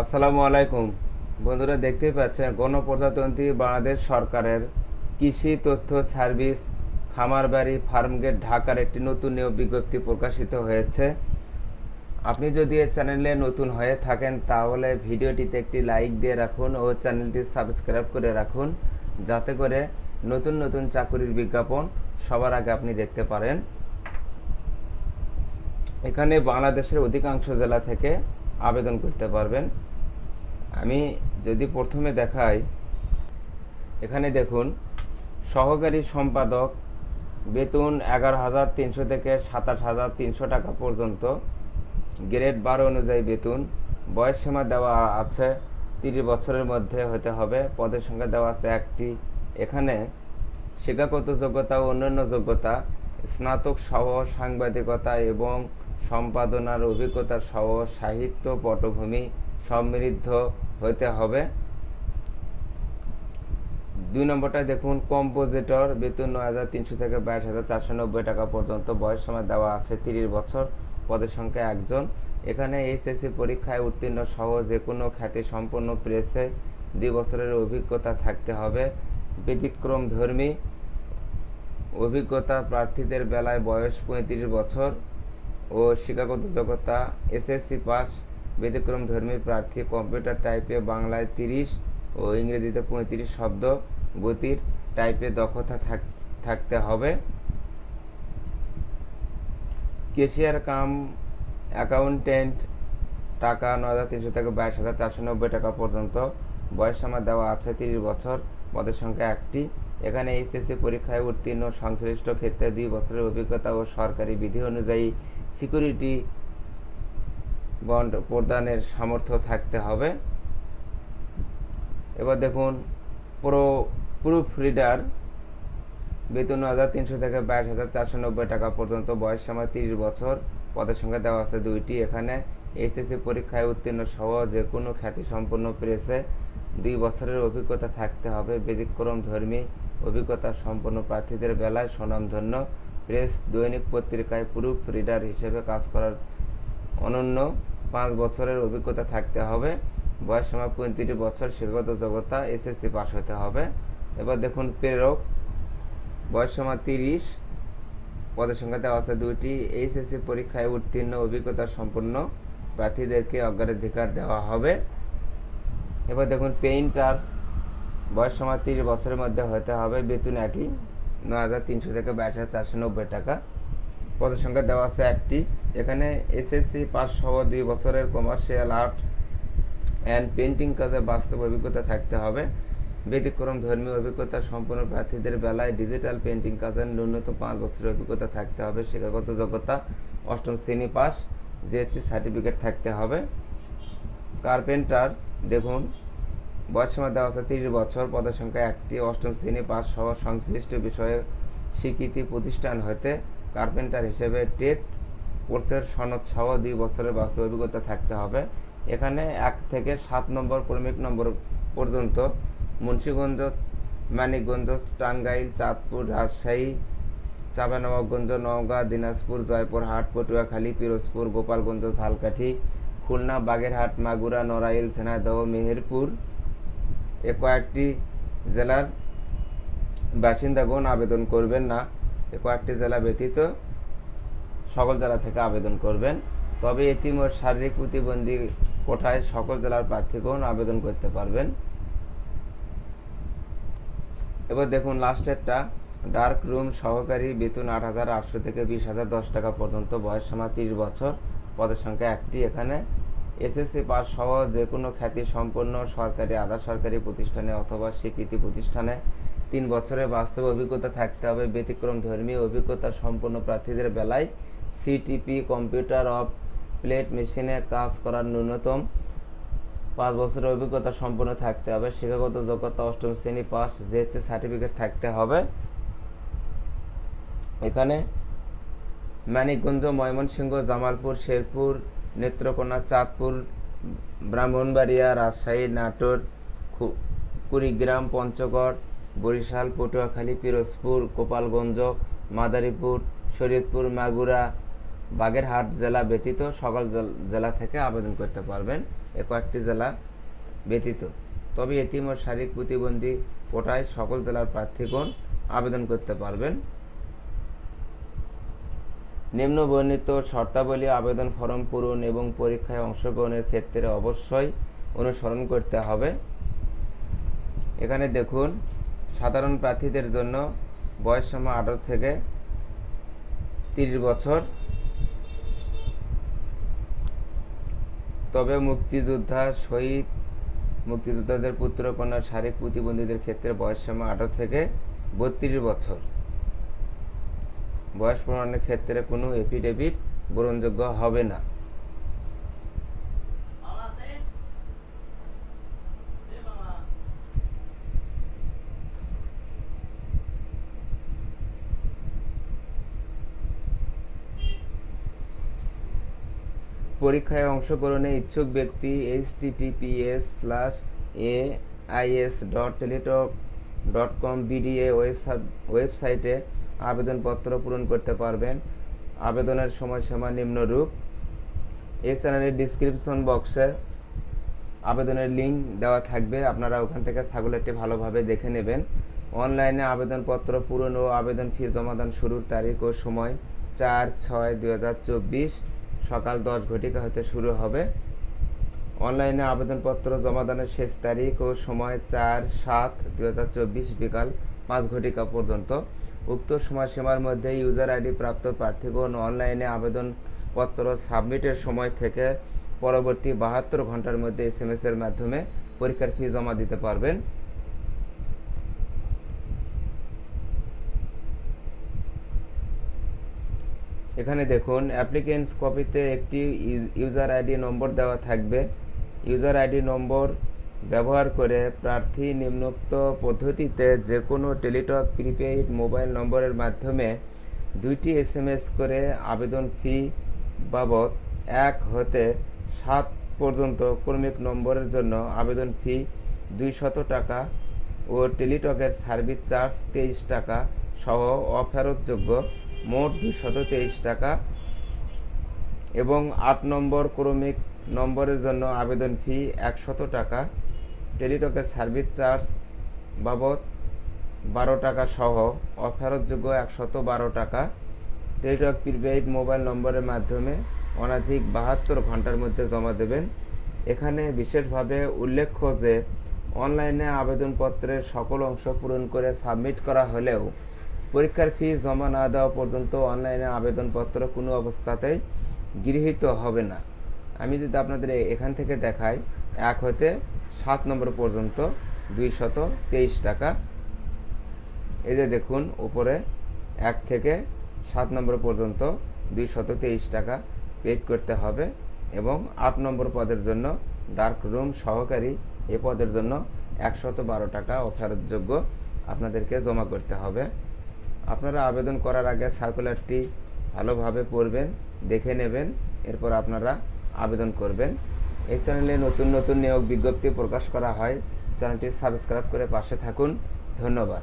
আসসালামু আলাইকুম। বন্ধুরা, দেখতেই পাচ্ছেন, গণপ্রজাতন্ত্রী বাংলাদেশ সরকারের কৃষি তথ্য সার্ভিস খামারবাড়ি ফার্মগেট ঢাকার একটি নতুন নিয়োগ বিজ্ঞপ্তি প্রকাশিত হয়েছে। আপনি যদি এই চ্যানেলে নতুন হয়ে থাকেন, তাহলে ভিডিওটিতে একটি লাইক দিয়ে রাখুন ও চ্যানেলটি সাবস্ক্রাইব করে রাখুন, যাতে করে নতুন নতুন চাকরির বিজ্ঞাপন সবার আগে আপনি দেখতে পারেন। এখানে বাংলাদেশের অধিকাংশ জেলা থেকে আবেদন করতে পারবেন। আমি যদি প্রথমে দেখাই, এখানে দেখুন, সহকারী সম্পাদক, বেতন এগারো হাজার তিনশো থেকে সাতাশ হাজার তিনশো টাকা পর্যন্ত, গ্রেড বারো অনুযায়ী বেতন, বয়স সীমা দেওয়া আছে তিরিশ বছরের মধ্যে হতে হবে, পদের সংখ্যা দেওয়া আছে একটি। এখানে শিক্ষাগত যোগ্যতা ও অন্যান্য যোগ্যতা, স্নাতক সহ সাংবাদিকতা এবং সম্পাদনার অভিজ্ঞতা সহ সাহিত্য, পটভূমি সমৃদ্ধ হতে হবে। দুই নম্বরটা দেখুন, কম্পোজিটর, বেতন নয় হাজার তিনশো থেকে বাইশ হাজার চারশো নব্বই টাকা পর্যন্ত বয়স সময় দেওয়া আছে, তিরিশ বছর, পদের সংখ্যা একজন। এখানে এইচএসসি পরীক্ষায় উত্তীর্ণ সহ যে কোনো খ্যাতি সম্পন্ন প্রেসে দুই বছরের অভিজ্ঞতা থাকতে হবে। ব্যতিক্রম ধর্মী অভিজ্ঞতা প্রার্থীদের বেলায় বয়স পঁয়ত্রিশ বছর ও শিক্ষাগত যোগ্যতা এসএসসি পাস, ব্যতিক্রম ধর্মী প্রার্থী, কম্পিউটার টাইপে বাংলায় তিরিশ ও ইংরেজিতে পঁয়ত্রিশ শব্দ, গতির টাইপে দক্ষতা থাক- থাকতে হবে। কেশিয়ার কাম অ্যাকাউন্টেন্ট, টাকা ন হাজার তিনশো থেকে বাইশ হাজার চারশো নব্বই টাকা পর্যন্ত। বয়স আমার দেওয়া আছে তিরিশ বছর, পদের সংখ্যা একটি। এখানে এইচএসসি পরীক্ষায় উত্তীর্ণ সংশ্লিষ্ট ক্ষেত্রে দুই বছরের অভিজ্ঞতা ও সরকারি বিধি অনুযায়ী সিকিউরিটি বন্ড প্রদানের সামর্থ্য থাকতে হবে। এবার দেখুন প্রো প্রুফ রিডার বেতন হাজার তিনশো থেকে বাইশ হাজার চারশো নব্বই টাকা পর্যন্ত, বয়স সময় তিরিশ বছর। পদের সংখ্যা দেওয়া আছে দুইটি। এখানে এইচএসসি পরীক্ষায় উত্তীর্ণ সহ যে কোনো খ্যাতি সম্পন্ন প্রেসে দুই বছরের অভিজ্ঞতা থাকতে হবে। ব্যতিক্রম ধর্মী অভিজ্ঞতা সম্পন্ন প্রার্থীদের বেলায় স্বনামধন্য প্রেস দৈনিক পত্রিকায় প্রুফ রিডার হিসেবে কাজ করার অনন্য পাঁচ বছরের অভিজ্ঞতা থাকতে হবে। বয়স সময় পঁয়ত্রিশ বছর, শিক্ষাগত যোগ্যতা এসএসসি পাস হতে হবে। এবার দেখুন প্রেরক। বয়স সময় তিরিশ, পদের সংখ্যা দেওয়া আছে দুইটি। এইচএসসি পরীক্ষায় উত্তীর্ণ, অভিজ্ঞতা সম্পন্ন প্রার্থীদেরকে অগ্রাধিকার দেওয়া হবে। এবার দেখুন পেইন্টার। বয়স সময় তিরিশ বছরের মধ্যে হতে হবে। বেতন একই, নয় হাজার তিনশো থেকে বাইশ হাজার চারশো নব্বই টাকা। পদের সংখ্যা দেওয়া আছে একটি। এখানে এসএসসি পাস সহ দুই বছরের কমার্শিয়াল আর্ট অ্যান্ড পেন্টিং কাজে বাস্তব অভিজ্ঞতা থাকতে হবে। ব্যতিক্রম ধর্মীয় অভিজ্ঞতা সম্পন্ন প্রার্থীদের বেলায় ডিজিটাল পেন্টিং কাজের ন্যূনতম পাঁচ বছরের অভিজ্ঞতা থাকতে হবে। শিক্ষাগত যোগ্যতা, অষ্টম শ্রেণি পাস জিএসটি সার্টিফিকেট থাকতে হবে। কার্পেন্টার, দেখুন বয়সসীমা দেওয়া আছে তিরিশ বছর পদের সংখ্যা একটি, অষ্টম শ্রেণি পাস সহ সংশ্লিষ্ট বিষয়ে স্বীকৃতি প্রতিষ্ঠান হতে কার্পেন্টার হিসেবে টেট কোর্সের সনদ সহ দুই বছরের বাস্তব অভিজ্ঞতা থাকতে হবে। এখানে এক থেকে সাত নম্বর ক্রমিক নম্বর পর্যন্ত মুন্সীগঞ্জ, মানিকগঞ্জ, টাঙ্গাইল, চাঁদপুর, রাজশাহী, চাঁপানবাবগঞ্জ, নওগাঁ, দিনাজপুর, জয়পুরহাট, পটুয়াখালী, পিরোজপুর, গোপালগঞ্জ, ঝালকাঠি, খুলনা, বাগেরহাট, মাগুরা, নড়াইল, ঝিনাইদহ, মেহেরপুর এ কয়েকটি জেলার বাসিন্দাগণ আবেদন করবেন না। এ কয়েকটি জেলা ব্যতীত সকল জেলা থেকে আবেদন করবেন। তবে ও শারীরিক প্রতিবন্ধী কোঠায় সকল জেলার প্রার্থীগণ আবেদন করতে পারবেন। এবার দেখুন লাস্টেরটা ডার্ক রুম সহকারী বেতন আট হাজার আটশো থেকে বিশ হাজার দশ টাকা পর্যন্ত বয়স সীমা তিরিশ বছর। পদের সংখ্যা একটি। এখানে এসএসসি পাস সহ যে কোনো খ্যাতি সম্পন্ন সরকারি, আধা সরকারি প্রতিষ্ঠানে অথবা স্বীকৃতি প্রতিষ্ঠানে তিন বছরের বাস্তব অভিজ্ঞতা থাকতে হবে। ব্যতিক্রম ধর্মী অভিজ্ঞতা সম্পন্ন প্রার্থীদের বেলায় সিটিপি কম্পিউটার অফ প্লেট মেশিনে কাজ করার ন্যূনতম পাঁচ বছরের অভিজ্ঞতা সম্পন্ন থাকতে হবে। শিক্ষাগত যোগ্যতা অষ্টম শ্রেণি পাস জিএসটি সার্টিফিকেট থাকতে হবে। এখানে মানিকগঞ্জ, ময়মনসিংহ, জামালপুর, শেরপুর নেত্রকোনা, চাঁদপুর, ব্রাহ্মণবাড়িয়া, রাজশাহী, নাটোর কুড়িগ্রাম, পঞ্চগড়, বরিশাল, পটুয়াখালী, পিরোজপুর, গোপালগঞ্জ, মাদারীপুর, শরীয়তপুর, মাগুরা, বাগেরহাট জেলা ব্যতীত সকল জেলা থেকে আবেদন করতে পারবেন। এ কয়েকটি জেলা ব্যতীত। তবে এতিম ও শারীরিক প্রতিবন্ধী কোটায় সকল জেলার প্রার্থীগণ আবেদন করতে পারবেন। নিম্ন বর্ণিত শর্তাবলী আবেদন ফর্ম পূরণ এবং পরীক্ষায় অংশগ্রহণের ক্ষেত্রে অবশ্যই অনুসরণ করতে হবে। এখানে দেখুন, সাধারণ প্রার্থীদের জন্য বয়স সীমা আঠারো থেকে তিরিশ বছর। তবে মুক্তিযোদ্ধা শহীদ, মুক্তিযোদ্ধাদের পুত্র, কন্যা, শারীরিক প্রতিবন্ধীদের ক্ষেত্রে বয়স সীমা আঠারো থেকে বত্রিশ বছর। বয়স প্রমাণের ক্ষেত্রে কোনো এফিডেভিট গ্রহণযোগ্য হবে না। পরীক্ষায় অংশগ্রহণে ইচ্ছুক ব্যক্তি H TTPS slash A IS dot Teletalk dot com BD ওয়েবসাইটে আবেদনপত্র পূরণ করতে পারবেন। আবেদনের সময়সীমা নিম্নরূপ এই চ্যানেলের ডিসক্রিপশন বক্সে আবেদনের লিঙ্ক দেওয়া থাকবে। আপনারা ওখান থেকে ছাগলেরটি ভালোভাবে দেখে নেবেন। অনলাইনে আবেদনপত্র পূরণ ও আবেদন ফি জমাদান শুরুর তারিখ ও সময় চার ছয় দুই সকাল দশ ঘটিকা হতে শুরু হবে। অনলাইনে আবেদনপত্র জমাদানের শেষ তারিখ ও সময় চার সাত দুই বিকাল পাঁচ ঘটিকা পর্যন্ত। উক্ত সময়সীমার মধ্যে ইউজার আইডি প্রাপ্ত প্রার্থীগণ অনলাইনে আবেদনপত্র সাবমিটের সময় থেকে পরবর্তী বাহাত্তর ঘণ্টার মধ্যে এস এম এর মাধ্যমে পরীক্ষার ফি জমা দিতে পারবেন। এখানে দেখুন অ্যাপ্লিকেন্টস কপিতে একটি ইউজার আইডি নম্বর দেওয়া থাকবে। ইউজার আইডি নম্বর ব্যবহার করে প্রার্থী নিম্নোক্ত পদ্ধতিতে যে কোনো টেলিটক, প্রিপেইড মোবাইল নম্বরের মাধ্যমে দুইটি এসএমএস করে আবেদন ফি বাবদ এক হতে সাত পর্যন্ত ক্রমিক নম্বরের জন্য আবেদন ফি দুইশত টাকা ও টেলিটকের সার্ভিস চার্জ তেইশ টাকা সহ অফেরতযোগ্য মোট দুইশত তেইশ টাকা এবং আট নম্বর ক্রমিক নম্বরের জন্য আবেদন ফি একশত টাকা টেলিটকের সার্ভিস চার্জ বাবদ বারো টাকা সহ অফেরতযোগ্য একশত বারো টাকা। টেলিটক প্রিপেইড মোবাইল নম্বরের মাধ্যমে অনাধিক বাহাত্তর ঘণ্টার মধ্যে জমা দেবেন। এখানে বিশেষভাবে উল্লেখ্য যে, অনলাইনে আবেদনপত্রের সকল অংশ পূরণ করে সাবমিট করা হলেও পরীক্ষার ফি জমা না দেওয়া পর্যন্ত অনলাইনে আবেদনপত্র কোনো অবস্থাতেই গৃহীত হবে না। আমি যদি আপনাদের এখান থেকে দেখাই, এক হতে সাত নম্বর পর্যন্ত দুইশত তেইশ টাকা। এই যে দেখুন, উপরে এক থেকে সাত নম্বর পর্যন্ত দুইশত তেইশ টাকা পেড করতে হবে এবং আট নম্বর পদের জন্য ডার্ক রুম সহকারী এ পদের জন্য একশত বারো টাকা অফেরতযোগ্য আপনাদেরকে জমা করতে হবে। আপনারা আবেদন করার আগে সার্কুলারটি ভালোভাবে পড়বেন, দেখে নেবেন, এরপর আপনারা আবেদন করবেন। এই চ্যানেলে নতুন নতুন নিয়োগ বিজ্ঞপ্তি প্রকাশ করা হয়। চ্যানেলটি সাবস্ক্রাইব করে পাশে থাকুন। ধন্যবাদ।